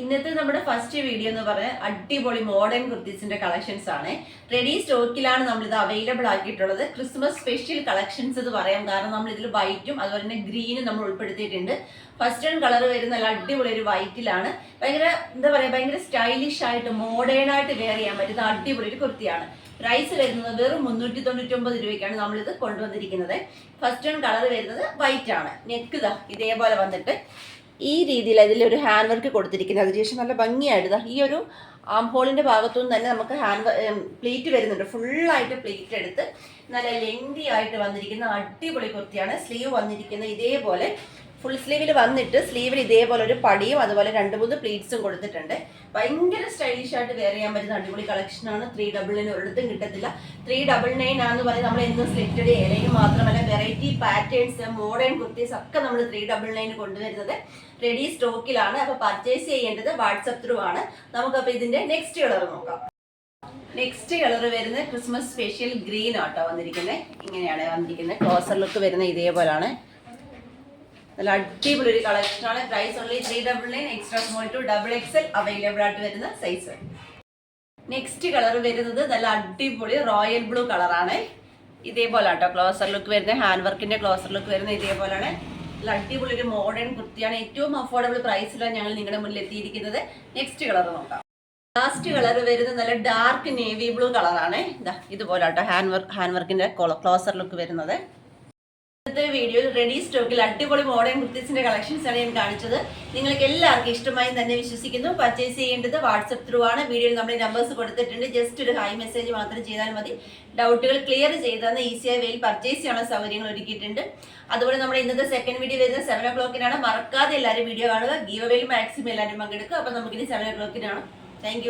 ഇന്നത്തെ നമ്മുടെ first video എന്ന് പറഞ്ഞ അടിപൊളി മോഡേൺ കുർത്തീസിന്റെ കളക്ഷൻസ് ആണ്. റെഡി സ്റ്റോക്കിലാണ് നമ്മൾ ഇത് അവൈലബിൾ ആക്കിയിട്ടുള്ളത്. ക്രിസ്മസ് സ്പെഷ്യൽ കളക്ഷൻസ് എന്ന് പറയാം. കാരണം നമ്മൾ ഇതിൽ വൈറ്റും അതുപോലെ തന്നെ ഗ്രീനും നമ്മൾ ഉൾപ്പെടുത്തിയിട്ടുണ്ട്. ഫസ്റ്റ് ടൈം കളർ വരുന്ന നല്ല അടിപൊളി ഒരു വൈറ്റിലാണ് ഭയങ്കര എന്താ പറയാ ഭയങ്കര സ്റ്റൈലിഷ് ആയിട്ട് മോഡേൺ ആയിട്ട് വെയർ ചെയ്യാൻ പറ്റുന്ന അടിപൊളി ഒരു കുർത്തിയാണ് പ്രൈസ് വരുന്നത് വെറും മുന്നൂറ്റി തൊണ്ണൂറ്റി ഒമ്പത് രൂപയ്ക്കാണ് നമ്മളിത് കൊണ്ടുവന്നിരിക്കുന്നത്. ഫസ്റ്റ് ടൈം കളർ വരുന്നത് വൈറ്റ് ആണ്. നെക്ക് ഇതാ ഇതേപോലെ വന്നിട്ട്. ഈ രീതിയിൽ അതിലൊരു ഹാൻഡ് വർക്ക് കൊടുത്തിരിക്കുന്നത്. അതിനുശേഷം നല്ല ഭംഗിയായിട്ട് ഈ ഒരു ആം ഹോളിന്റെ ഭാഗത്തുനിന്ന് തന്നെ നമുക്ക് ഹാൻഡ് പ്ലേറ്റ് വരുന്നുണ്ട്. ഫുള്ളായിട്ട് പ്ലേറ്റ് എടുത്ത് നല്ല ലെങ്തി ആയിട്ട് വന്നിരിക്കുന്ന അടിപൊളി കുർത്തിയാണ്. സ്ലീവ് വന്നിരിക്കുന്നത് ഇതേപോലെ ഫുൾ സ്ലീവിൽ വന്നിട്ട് സ്ലീവിൽ ഇതേപോലെ ഒരു പടിയും അതുപോലെ രണ്ട് മൂന്ന് പ്ലീറ്റ്സും കൊടുത്തിട്ടുണ്ട്. ഭയങ്കര സ്റ്റൈലിഷ് ആയിട്ട് വെയർ ചെയ്യാൻ പറ്റുന്ന അടിപൊളി കളക്ഷനാണ് ത്രീ ഡബിൾ നയൻ ഒരിടത്തും കിട്ടത്തില്ല. ത്രീ ഡബിൾ നയൻ ആണെന്ന് പറഞ്ഞാൽ നമ്മൾ എന്നും സ്ലിറ്റഡ് ഏലയും മാത്രമല്ല വെറൈറ്റി പാറ്റേൺസ് മോഡേൺ കുർത്തീസ് ഒക്കെ നമ്മൾ ത്രീ ഡബിൾ നയൻ കൊണ്ടുവരുന്നത് റെഡി സ്റ്റോക്കിലാണ് അപ്പൊ പർച്ചേസ് ചെയ്യേണ്ടത് വാട്സപ്പ് ത്രൂ ആണ്. നമുക്കപ്പോൾ ഇതിന്റെ നെക്സ്റ്റ് കളർ നോക്കാം. നെക്സ്റ്റ് കളർ വരുന്നത് ക്രിസ്മസ് സ്പെഷ്യൽ ഗ്രീൻ ആട്ടോ വന്നിരിക്കുന്നത് ഇങ്ങനെയാണ് വന്നിരിക്കുന്നത് ക്ലോസർ ലുക്ക് വരുന്ന ഇതേപോലാണ്. നല്ല അടിപൊളി ഒരു കളക്ഷൻ ആണ്. Price only three double nine extra small to double XL available ആയിട്ട് വരുന്ന സൈസ് നെക്സ്റ്റ് കളർ വരുന്നത് നല്ല അടിപൊളി റോയൽ ബ്ലൂ കളറാണ് ഇതേപോലെ ആട്ടോ ക്ലോസർ ലുക്ക് വരുന്ന ഹാൻഡ് വർക്കിന്റെ ക്ലോസർ ലുക്ക് വരുന്ന ഇതേപോലെയാണ്. നല്ല അടിപൊളി ഒരു മോഡേൺ കുർത്തിയാണ്. ഏറ്റവും അഫോർഡബിൾ പ്രൈസിലാണ് ഞങ്ങൾ നിങ്ങളുടെ മുന്നിൽ എത്തിയിരിക്കുന്നത്. നെക്സ്റ്റ് കളർ നോക്കാം. ലാസ്റ്റ് കളർ വരുന്നത് നല്ല ഡാർക്ക് നേവി ബ്ലൂ കളറാണ് ഇതാ ഇതുപോലെ ആട്ടോ ഹാൻഡ് വർക്ക് ഹാൻഡ് വർക്കിന്റെ ക്ലോസർ ലുക്ക് വരുന്നത്. ഇന്നത്തെ വീഡിയോയിൽ റെഡി സ്റ്റോക്കിൽ അടിപൊളി മോഡേൺ കുർത്തീസിന്റെ കളക്ഷൻസ് ആണ് ഞാൻ കാണിച്ചത്. നിങ്ങൾക്ക് എല്ലാവർക്കും ഇഷ്ടമായി തന്നെ വിശ്വസിക്കുന്നു. പർച്ചേസ് ചെയ്യേണ്ടത് വാട്സപ്പ് ത്രൂ ആണ്. വീഡിയോയിൽ നമ്മുടെ നമ്പേഴ്സ് കൊടുത്തിട്ടുണ്ട്. ജസ്റ്റ് ഒരു ഹൈ മെസ്സേജ് മാത്രം ചെയ്താൽ മതി. ഡൗട്ടുകൾ ക്ലിയർ ചെയ്താൽ ഈസിയായി വെയിൽ പർച്ചേസ് ചെയ്യാനുള്ള സൗകര്യങ്ങൾ ഒരുക്കിയിട്ടുണ്ട്. അതുപോലെ നമ്മുടെ ഇന്നത്തെ സെക്കൻഡ് വീഡിയോ വരുന്നത് സെവൻ ഒ ക്ലോക്കിനാണ് മറക്കാതെ എല്ലാവരും വീഡിയോ കാണുക. ഗീവ് വെയിൽ മാക്സിമം എല്ലാവരും പങ്കെടുക്കുക. അപ്പോൾ നമുക്കിനി സെവൻ ഒ ക്ലോക്കിനാണ് താങ്ക്